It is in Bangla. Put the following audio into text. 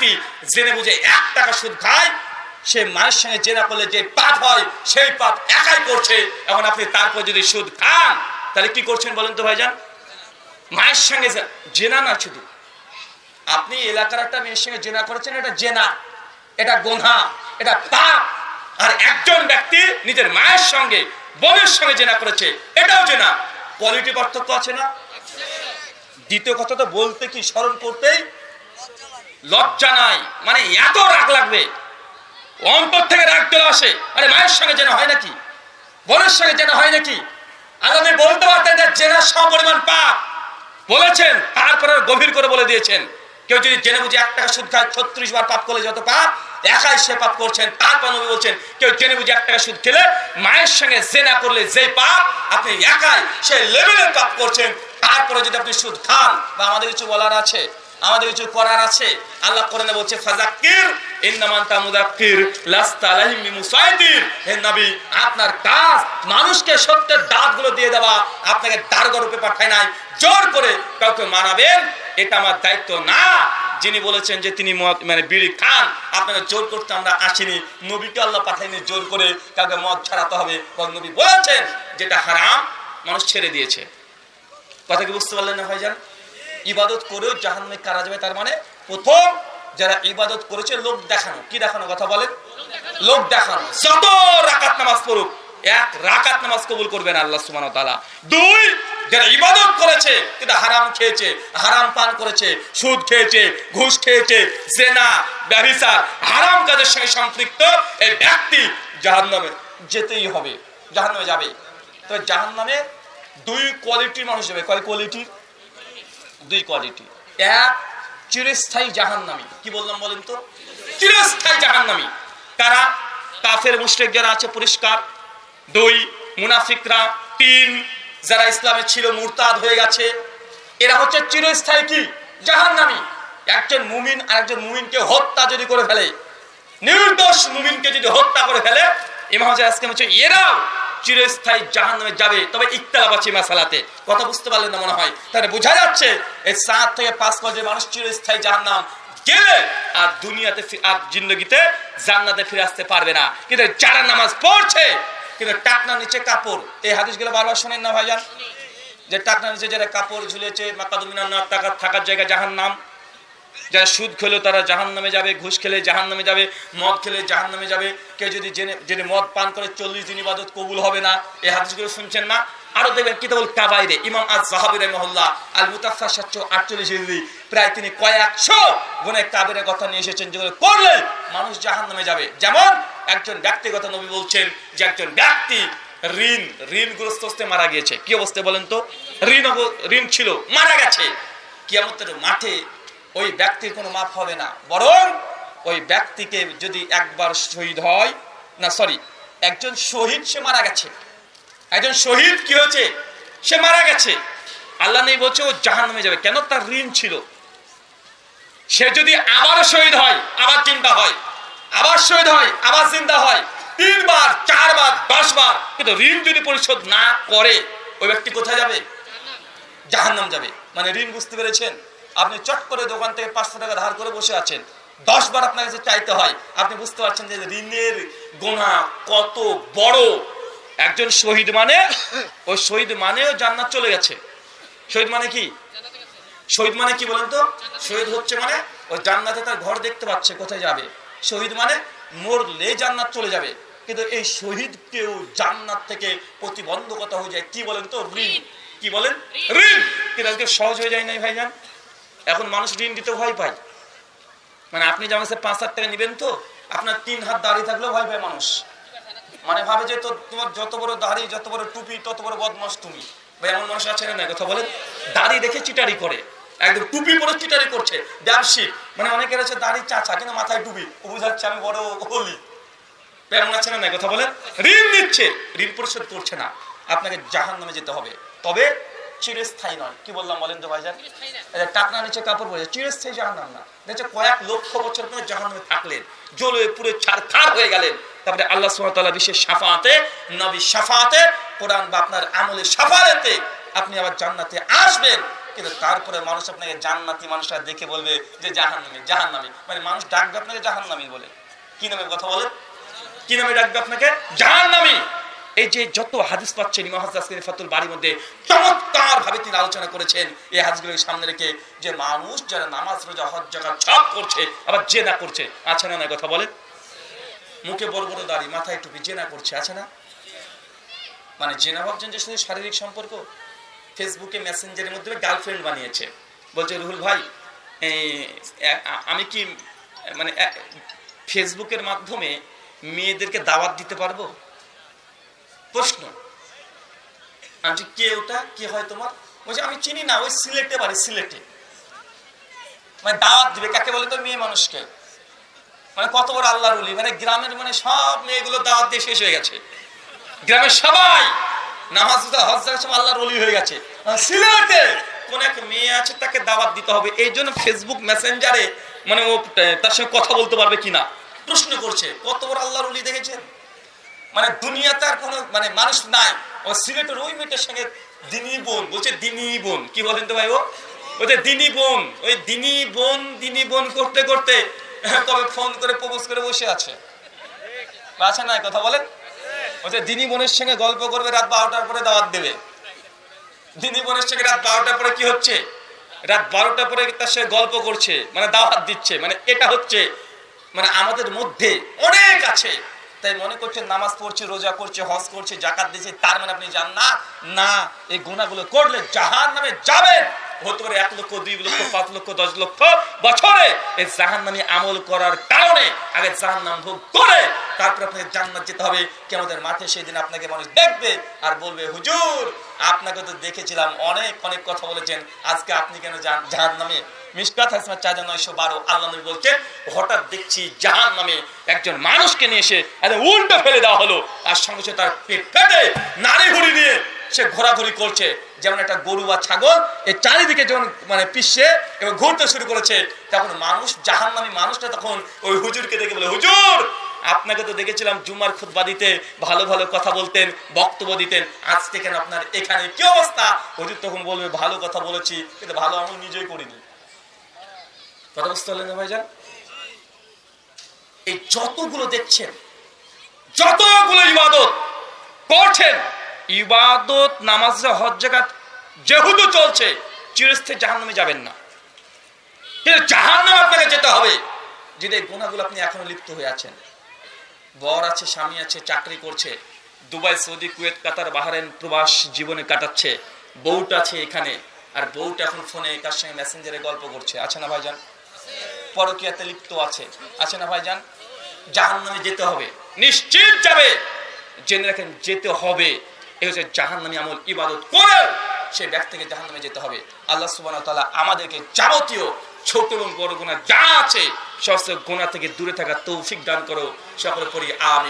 ব্যক্তি জেনে বুঝে এক টাকা সুদ খায়, সে মায়ের সঙ্গে জেনা করলে যে পাপ হয়, সেই পাপ একাই করছে। এখন আপনি তারপর যদি সুদ খান, তাহলে কি করছেন বলেন তো ভাইজান? মায়ের সঙ্গে জেনা না শুধু। আপনি এলাকার একটা মেয়ের সঙ্গে জেনা করেছেন, এটা জেনা, এটা গোনা, এটা পাপ। আর একজন ব্যক্তি নিজের মায়ের সঙ্গে, বোনের সঙ্গে জেনা করেছে, এটাও জেনা। কোয়ালিটি পার্থক্য আছে না? দ্বিতীয় কথা তো বলতে কি, স্মরণ করতেই লজ্জা নাই। মানে এত রাগ লাগবে। অন্তর থেকে রাগ চলে আসে। আরে মায়ের সঙ্গে জেনা হয় নাকি? বোনের সঙ্গে জেনা হয় নাকি? আপনি বলতে পারতেন যে জেনা সমপরিমাণ পাপ। বলেছেন, তারপরে গভীর করে বলে দিয়েছেন। কেউ যদি জেনে বুঝে এক টাকা সুদ খায়, ছত্রিশ বার পাপ করলে যত পাপ একাই সে পাপ করছেন। তারপর নবী বলছেন, কেউ জেনে বুঝে এক টাকা সুদ খেলে মায়ের সঙ্গে জেনা করলে যে পাপ, আপনি একাই সে লেভেলের পাপ করছেন। তারপরে যদি আপনি সুদ খান, বা আমাদের কিছু বলার আছে? আমাদের কিছু করার আছে? আল্লাহ কোরআনে বলছে ফাজাক্কির ইন্নামান তামুদাক্কির লাস্তা আলাইহিম বিমুসাইতির। হে নবী, আপনার কাজ মানুষকে সত্যের দাঁতগুলো দিয়ে দেওয়া, আপনাকে দারগা রূপে পাঠায় নাই। জোর করে কাউকে মানাবেন, এটা আমার দায়িত্ব না। যিনি বলেছেন যে তিনি মানে বিড়ি খান, আপনাকে জোর করতে আমরা আসিনি। নবীকে আল্লাহ পাঠাইনি জোর করে কাউকে মদ ছাড়াতে হবে। বরং নবী বলেছেন, যেটা হারাম, মানুষ ছেড়ে দিয়েছে। কথা কি বুঝতে পারলেন না ভাইজান? ইবাদত করেও জাহান্নামে কারা যাবে? তার মানে প্রথম যারা ইবাদত করেছে, লোক দেখানো। কি দেখানো? কথা বলেন। লোক দেখানো। যত রাকাত নামাজ পড়ুক, এক রাকাত নামাজ কবুল করবেন আল্লাহ ওয়া তাআলা। দুই, যারা ইবাদত করেছে কিন্তু হারাম খেয়েছে, হারাম পান করেছে, সুদ খেয়েছে, ঘুষ খেয়েছে, জেনা ব্যভিচার হারাম কাজের সঙ্গে সম্পৃক্ত এই ব্যক্তি জাহান্নামে যেতেই হবে। জাহান্নামে যাবে। তবে জাহান্নামে দুই কোয়ালিটির মানুষ যাবে। কয় কোয়ালিটির দুই কোয়ালিটি। এক, চিরস্থায়ী জাহান্নামী। কি বললাম বলেন তো? চিরস্থায়ী জাহান্নামী। কারা? কাফের মুশরিক যারা আছে, পরিষ্কার। দুই, মুনাফিকরা। তিন, যারা ইসলামে ছিল, মুরতাদ হয়ে গেছে। এরা হচ্ছে চিরস্থায়ী কি? জাহান্নামী। একজন মুমিন আর একজন মুমিনকে হত্যা যদি করে ফেলে, নির্দোষ মুমিনকে যদি হত্যা করে ফেলে ইমাম আজকে হচ্ছে এরাও চিরস্থায়ী জাহান্নামে যাবে। তবে ইকতালাপ আছে মাসালাতে কথা বুঝতে পারলেন না মনে হয়? তাহলে বোঝা যাচ্ছে এই সাত থেকে পাঁচ বছরের মানুষ চিরস্থায়ী জাহান্নাম গেলে আর দুনিয়াতে আর জিন্দগিতে জান্নাতে ফিরে আসতে পারবে না। কিন্তু যারা নামাজ পড়ছে, কিন্তু টাকনা নিচে কাপড়। এই হাদিসগুলো বারবার শোনেন না ভাইজান? যে টাকনা নিচে যারা কাপড় ঝুলেছে, মাকাদুমিনার টাকা থাকার জায়গা জাহান্নাম। যারা সুদ খেলো, তারা জাহান নামে যাবে, ঘুষ খেলে জাহান নামে যাবে, মদ খেলে জাহান নামে যাবে। কেউ যদি জেনে জেনে মদ পান করে চল্লিশ দিন ইবাদত কবুল হবে না এই হাদিসগুলো শুনছেন না? আরও দেখবেন কিতাবুল কাবাইরে, ইমাম আজ জাহাবির মহল্লা আল মুতাফা সাতশো আটচল্লিশ হিজরি, প্রায় তিনি কয়েকশো গুণে কাবের কথা নিয়ে এসেছেন, যেগুলো করলে মানুষ জাহান নামে যাবে। যেমন একজন ব্যক্তিগত নবী বলছেন যে একজন ব্যক্তি ঋণ ঋণগ্রস্ত অবস্থায় মারা গিয়েছে। কি অবস্থায় বলেন তো? ঋণ ঋণ ছিল, মারা গেছে। কিয়ামতের মাঠে ওই ব্যক্তির কোনো মাপ হবে না। বরং ওই ব্যক্তিকে যদি একবার শহীদ হয়, না সরি একজন শহীদ সে মারা গেছে। একজন শহীদ কি হয়েছে? সে মারা গেছে। আল্লাহ নেই বলছে, ও জাহান নামে যাবে। কেন? তার ঋণ ছিল। সে যদি আবারও শহীদ হয়, আবার চিন্তা হয়, আবার শহীদ হয়, আবার চিন্তা হয়, তিনবার, চারবার, দশবার, কিন্তু ঋণ যদি পরিশোধ না করে, ওই ব্যক্তি কোথায় যাবে? জাহান্নাম যাবে। মানে ঋণ বুঝতে পেরেছেন? আপনি চট করে দোকান থেকে পাঁচশো টাকা ধার করে বসে আছেন। দশ বার আপনার কাছে চাইতে হয়। আপনি বুঝতে পারছেন যে ঋণের গোনা কত বড়। একজন শহীদ মানে ওই শহীদ মানেও জান্নাত চলে গেছে। শহীদ মানে কি? শহীদ মানে কি বলেন তো? শহীদ হচ্ছে মানে ওই জান্নাতে তার ঘর দেখতে পাচ্ছে কোথায় যাবে? শহীদ মানে মরলে জান্নাত চলে যাবে। কিন্তু এই শহীদ কেউ জান্নাত থেকে প্রতিবন্ধকতা হয়ে যায়। কি বলেন তো? ঋণ। কি বলেন? ঋণ। কিন্তু আজকে সহজ হয়ে যায় নাই ভাইজান? এখন মানুষ ঋণ দিতে ভয় পায়। মানে আপনি যেমন সে পাঁচ হাজার টাকা নেবেন তো, আপনার তিন হাত দাঁড়িয়ে থাকলেও ভয় পায় মানুষ। মানে ভাবে যে তোমার যত বড় দাড়ি, যত বড় টুপি, তত বড় বদমাস তুমি। ভাই, এমন মানুষ আছে না কথা বলেন। দাড়ি দেখে চিটারি করে। একদম টুপি পরে চিটারি করছে। ব্যবসায়িক মানে অনেকের আছে দাড়ি চাচা, কিন্তু মাথায় টুপি। ও বুঝাচ্ছে আমি বড় হলি। এমন আছে না কথা বলেন। ঋণ নিচ্ছে। ঋণ পরিশোধ করছে না। আপনাকে জাহান নামে যেতে হবে। তবে চিরস্থায়ী নয়। কি বললাম বলেন তো ভাইজান? টাকনা নিচে কাপড় পরে চিরস্থায়ী না। দেখছে কয়েক লক্ষ বছর পরে জাহান নামে থাকলেন জ্বলে পুরে ছাড়খার হয়ে গেলেন। তারপরে আল্লাহ বিশেষ সাফাতে নবী সাফাতে কোরআন বা আপনার আমলের সাফারেতে আপনি আবার জান্নাতে আসবেন। কিন্তু তারপরে মানুষ আপনাকে জান্নাতি মানুষরা দেখে বলবে যে জাহান্নামি জাহান্নামি। মানে মানুষ ডাকবে আপনাকে জাহান্নামি বলে। কি নামে কথা বলে কি নামে ডাকবে আপনাকে? জাহান্নামি। এই যে যত হাদিস পাচ্ছেন ইমাম ফাতুল বাড়ির মধ্যে চমৎকার ভাবে তিনি আলোচনা করেছেন, এই হাদিসগুলোকে সামনে রেখে যে মানুষ যারা নামাজ, রোজা, হজ জাকাত সব করছে, আবার জেনা করছে, আছে না না কথা বলে মুখে বড় বড় দাড়ি, মাথায় টুপি জেনা করছে, আছে না? মানে জেনা ভাবছেন যে শুধু শারীরিক সম্পর্ক? ফেসবুকে মেসেঞ্জারের মধ্যে গার্লফ্রেন্ড বানিয়েছে। বলছে, রুহুল ভাই আমি কি মানে ফেসবুকের মাধ্যমে মেয়েদেরকে দাওয়াত দিতে পারব? প্রশ্ন। আমি কে ওটা, কে হয় তোমার? আমি চিনি না, ওই সিলেটে বাড়ি, সিলেটে। মানে দাওয়াত দিবে, কাকে বলে তো মেয়ে মানুষকে? মানে কত বড় আল্লাহর উলি মানে গ্রামের মানে সব মেয়েগুলো দাওয়াত দিয়ে শেষ হয়ে গেছে। গ্রামের সবাই নামাজ সব আল্লাহর ওলি হয়ে গেছে। সিলেটে কোন এক মেয়ে আছে, তাকে দাওয়াত দিতে হবে। এই জন্য ফেসবুক মেসেঞ্জারে মানে ও তার সঙ্গে কথা বলতে পারবে কিনা? প্রশ্ন করছে, কত বড় আল্লাহর ওলি দেখেছেন? মানে দুনিয়াতে আর কোনো মানে মানুষ নাই। ও সিলেটের ওই মেয়েটার সঙ্গে দিনী বোন, বলছে দিনী বোন। কি বলেন তো ভাই ও? বলছে দিনী বোন, ওই দিনী বোন দিনী বোন করতে করতে তবে ফোন করে প্রপোজ করে বসে আছে। আছে না কথা বলেন? বলছে দিনী বোনের সঙ্গে গল্প করবে রাত বারোটার পরে দাওয়াত দেবে। দিনী বোনের সঙ্গে রাত বারোটার পরে কি হচ্ছে? রাত বারোটার পরে তার সঙ্গে গল্প করছে মানে দাওয়াত দিচ্ছে মানে এটা হচ্ছে মানে আমাদের মধ্যে অনেক আছে। তাই মনে করছেন নামাজ পড়ছে, রোজা করছে, হজ করছে জাকাত দিচ্ছে তার মানে আপনি জান না না, এই গুণাগুলো করলে জাহান নামে যাবেন এক লক্ষ, দুই লক্ষ, পাঁচ লক্ষ, দশ লক্ষ বছরে এই জাহান নামে আমল করার কারণে আগে জাহান নাম ভোগ করে, তারপরে আপনাকে জান্নাত যেতে হবে। কি আমাদের মাঠে সেদিন আপনাকে মানুষ দেখবে আর বলবে, হুজুর, আপনাকে তো দেখেছিলাম, অনেক অনেক কথা বলেছেন। আজকে আপনি কেন জাহান নামে মিসকাত নয়শো বারো আল্লাহ নবী বলছেন, হঠাৎ দেখছি জাহান নামে একজন মানুষকে নিয়ে এসে উল্টো ফেলে দেওয়া হলো। আর সঙ্গে সঙ্গে তার হুড়ি নিয়ে সে ঘোরাঘুরি করছে। যেমন একটা গরু বা ছাগল চারিদিকে যখন মানে পিষে এবং ঘুরতে শুরু করেছে, তখন মানুষ জাহান নামী মানুষটা তখন ওই হুজুরকে দেখে বলে, হুজুর, আপনাকে তো দেখেছিলাম জুমার খুতবা দিতে, ভালো ভালো কথা বলতেন, বক্তব্য দিতেন। আজকে কেন আপনার এখানে কি অবস্থা? হুজুর তখন বলবে, ভালো কথা বলেছি, কিন্তু ভালো আমি নিজেই করিনি। কথা বুঝতে পারলেন না ভাইজান? এই যতগুলো দেখছেন, যতগুলো ইবাদত করছেন, ইবাদত, নামাজ হজ জাকাত যেহেতু চলছে চিরস্থে জাহান্নামে যাবেন না। কিন্তু জাহান্নামে আপনাকে যেতে হবে, যদি এই গুণাগুলো আপনি এখনও লিপ্ত হয়ে আছেন। বর আছে, স্বামী আছে, চাকরি করছে, Dubai, Saudi, Kuwait, Qatar Bahrain প্রবাস জীবনে কাটাচ্ছে, বউটা আছে এখানে, আর বউটা এখন ফোনে তার সঙ্গে মেসেঞ্জারে গল্প করছে। আছে না ভাইজান? পরকিয়াতে লিপ্ত আছে। আছে না ভাইজান? জাহান নামে যেতে হবে। নিশ্চিত যাবে। জেনে রাখেন, যেতে হবে। এই হচ্ছে জাহান নামে আমল, ইবাদত করে সে ব্যক্তিকে জাহান নামে যেতে হবে। আল্লাহ সুবাহ আমাদেরকে যাবতীয় ছোট এবং বড় গোনা যা আছে, সমস্ত গোনা থেকে দূরে থাকা তৌফিক দান করো। সকলে করি আমি